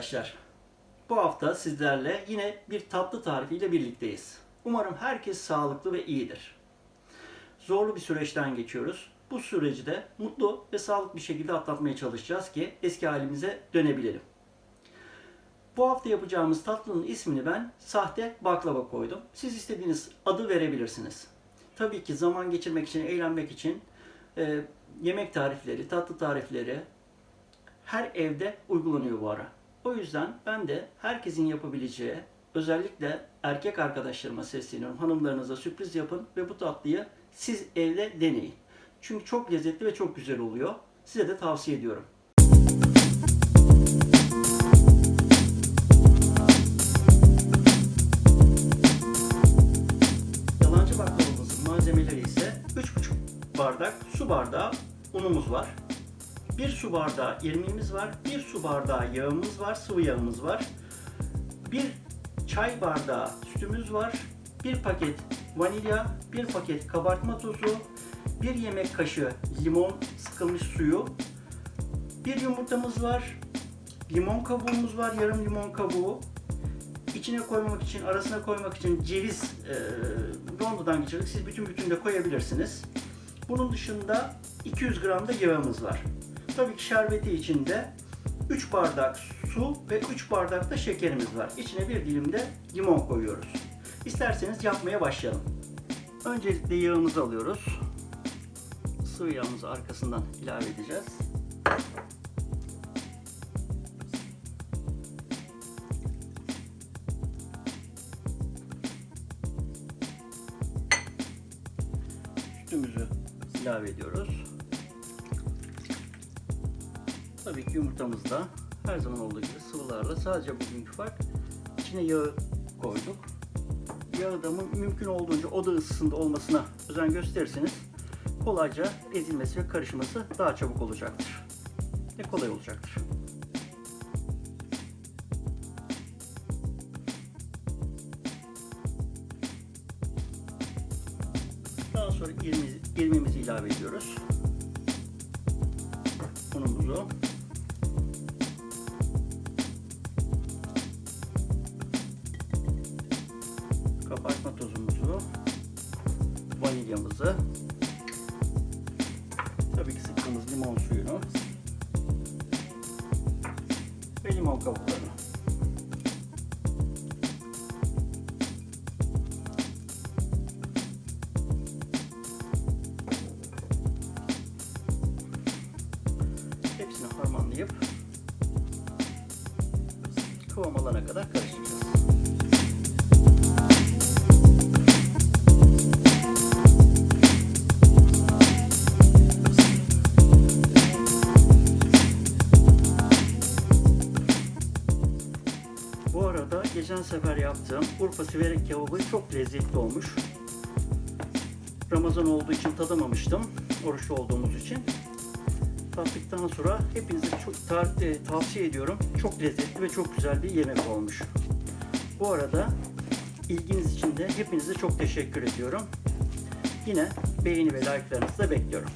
arkadaşlar. Bu hafta sizlerle yine bir tatlı tarifiyle birlikteyiz. Umarım herkes sağlıklı ve iyidir. Zorlu bir süreçten geçiyoruz. Bu süreci de mutlu ve sağlıklı bir şekilde atlatmaya çalışacağız ki eski halimize dönebilelim. Bu hafta yapacağımız tatlının ismini ben sahte baklava koydum. Siz istediğiniz adı verebilirsiniz. Tabii ki zaman geçirmek için, eğlenmek için e, yemek tarifleri, tatlı tarifleri her evde uygulanıyor bu ara. O yüzden ben de herkesin yapabileceği, özellikle erkek arkadaşlarıma sesleniyorum. Hanımlarınıza sürpriz yapın ve bu tatlıyı siz evde deneyin. Çünkü çok lezzetli ve çok güzel oluyor. Size de tavsiye ediyorum. Yalancı baklavamızın malzemeleri ise 3,5 bardak su bardağı unumuz var. 1 su bardağı irmiğimiz var. 1 su bardağı yağımız var. Sıvı yağımız var. 1 çay bardağı sütümüz var. 1 paket vanilya, 1 paket kabartma tozu, 1 yemek kaşığı limon sıkılmış suyu, 1 yumurtamız var. Limon kabuğumuz var, yarım limon kabuğu. İçine koymak için, arasına koymak için ceviz e, rondodan geçirdik. Siz bütün bütün de koyabilirsiniz. Bunun dışında 200 gram da yağımız var. Tabii ki şerbeti içinde 3 bardak su ve 3 bardak da şekerimiz var. İçine bir dilim de limon koyuyoruz. İsterseniz yapmaya başlayalım. Öncelikle yağımızı alıyoruz. Sıvı yağımızı arkasından ilave edeceğiz. Sütümüzü ilave ediyoruz. Tabii ki yumurtamız da her zaman olduğu gibi sıvılarla sadece bugünkü fark içine yağı koyduk. Yağı da mü- mümkün olduğunca oda ısısında olmasına özen gösterirseniz kolayca ezilmesi ve karışması daha çabuk olacaktır. Ve kolay olacaktır. Daha sonra irmi, irmimizi ilave ediyoruz. Unumuzu. Vanilyamızı. Tabii ki sıktığımız limon suyunu. Ve limon kabuklarını. Hepsini harmanlayıp kıvam alana kadar karıştıracağız. Geçen sefer yaptığım Urfa siverek kebabı çok lezzetli olmuş. Ramazan olduğu için tadamamıştım. Oruçlu olduğumuz için. Tattıktan sonra hepinize çok tar- e, tavsiye ediyorum. Çok lezzetli ve çok güzel bir yemek olmuş. Bu arada ilginiz için de hepinize çok teşekkür ediyorum. Yine beğeni ve like'larınızı da bekliyorum.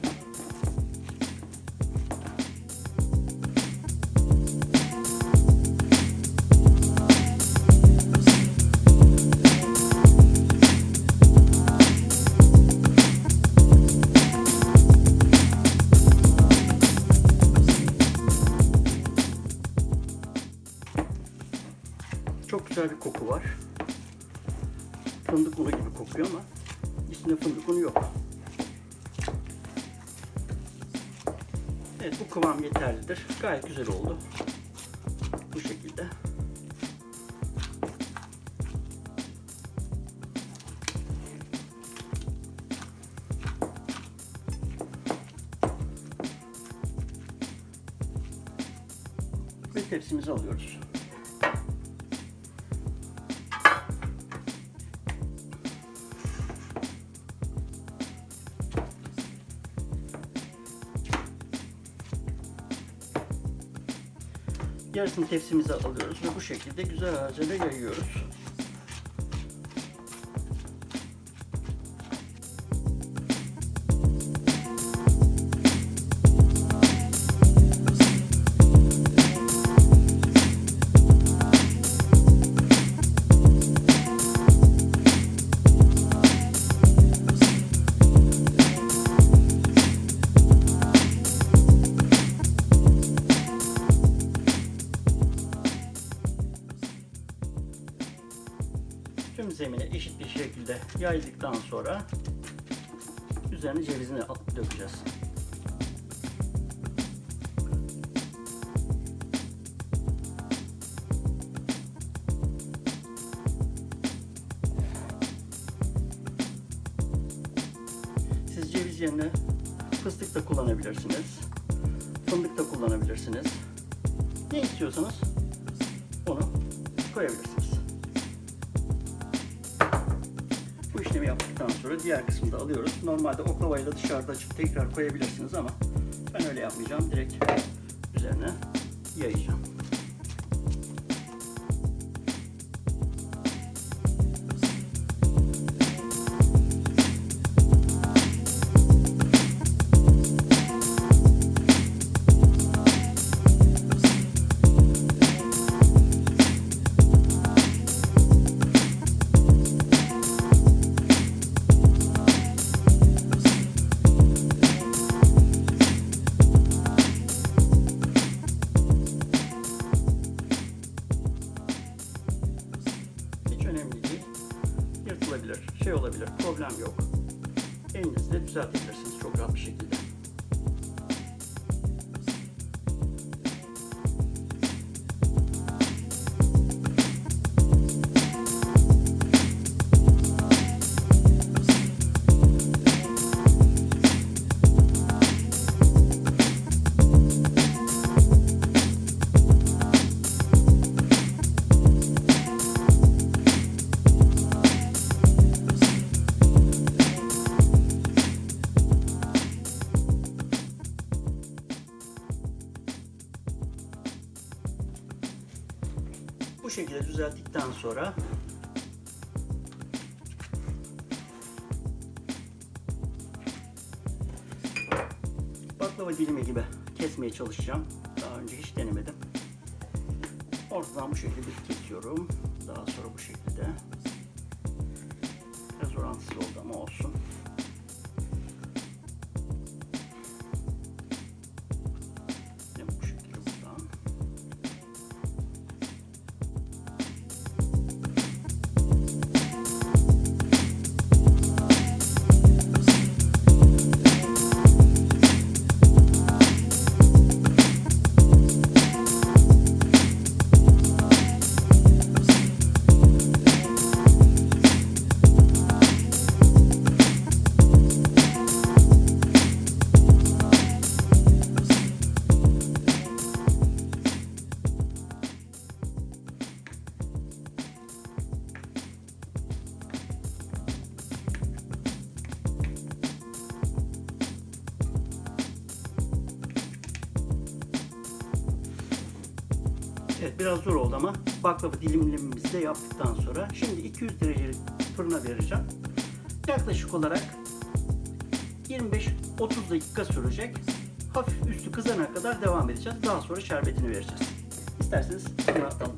Çok güzel bir koku var. Fındık unu gibi kokuyor ama içinde fındık unu yok. Evet bu kıvam yeterlidir. Gayet güzel oldu. Bu şekilde. Ve tepsimizi alıyoruz. Yarısını tepsimize alıyoruz ve bu şekilde güzel harcayla yayıyoruz. Yaydıktan sonra üzerine cevizini dökeceğiz. Siz ceviz yerine fıstık da kullanabilirsiniz. Fındık da kullanabilirsiniz. Ne istiyorsanız onu koyabilirsiniz. Yaptıktan sonra diğer kısmını da alıyoruz. Normalde oklavayla dışarıda açıp tekrar koyabilirsiniz ama ben öyle yapmayacağım. Direkt üzerine yayacağım. Şekilde düzelttikten sonra baklava dilimi gibi kesmeye çalışacağım. Daha önce hiç denemedim. Ortadan bu şekilde kesiyorum. Daha sonra bu şekilde. Biraz orantısız oldu ama olsun. Biraz zor oldu ama baklava dilimlememizi de yaptıktan sonra şimdi 200 derece fırına vereceğim. Yaklaşık olarak 25-30 dakika sürecek. Hafif üstü kızana kadar devam edeceğiz. Daha sonra şerbetini vereceğiz. İsterseniz fırına atalım.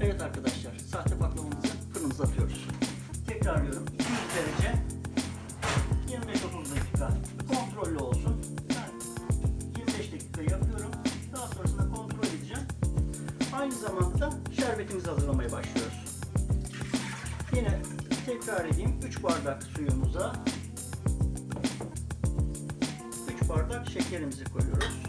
Evet arkadaşlar, sahte baklavamızı fırınımıza atıyoruz. Tekrarlıyorum. Aynı zamanda da şerbetimizi hazırlamaya başlıyoruz. Yine tekrar edeyim. 3 bardak suyumuza 3 bardak şekerimizi koyuyoruz.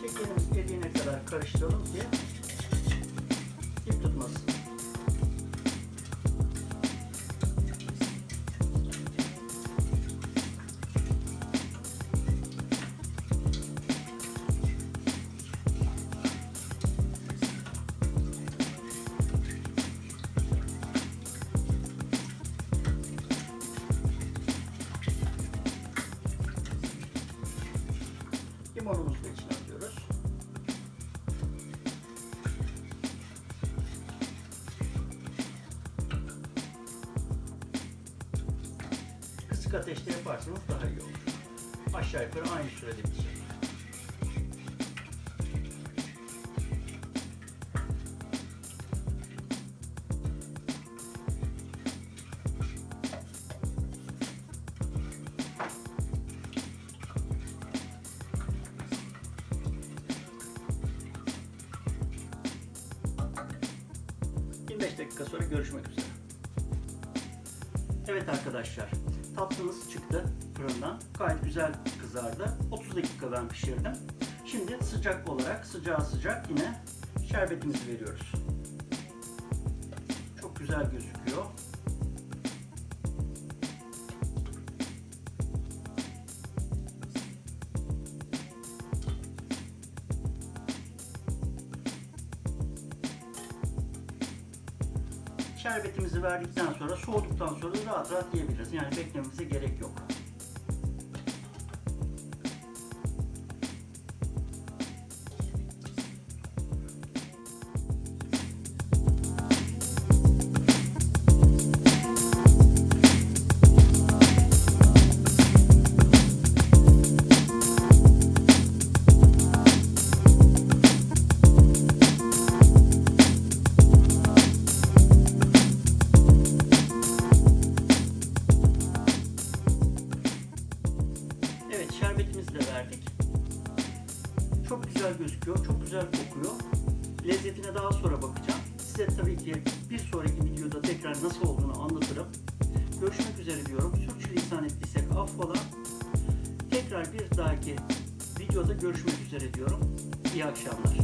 Şekerimiz eriene kadar karıştıralım ki ateşte yaparsanız daha iyi olur. Aşağı yukarı aynı sürede pişer. dakika sonra görüşmek üzere. Evet arkadaşlar, tatlımız çıktı fırından. Gayet güzel kızardı. 30 dakika ben pişirdim. Şimdi sıcak olarak, sıcağı sıcak yine şerbetimizi veriyoruz. Çok güzel gözüküyor. Şerbetimizi verdikten sonra soğuduktan sonra rahat rahat yiyebiliriz. Yani beklememize gerek yok. Güzel gözüküyor, çok güzel kokuyor. Lezzetine daha sonra bakacağım. Size tabii ki bir sonraki videoda tekrar nasıl olduğunu anlatırım. Görüşmek üzere diyorum. Sürçülisan ettiysek affola. Tekrar bir dahaki videoda görüşmek üzere diyorum. İyi akşamlar.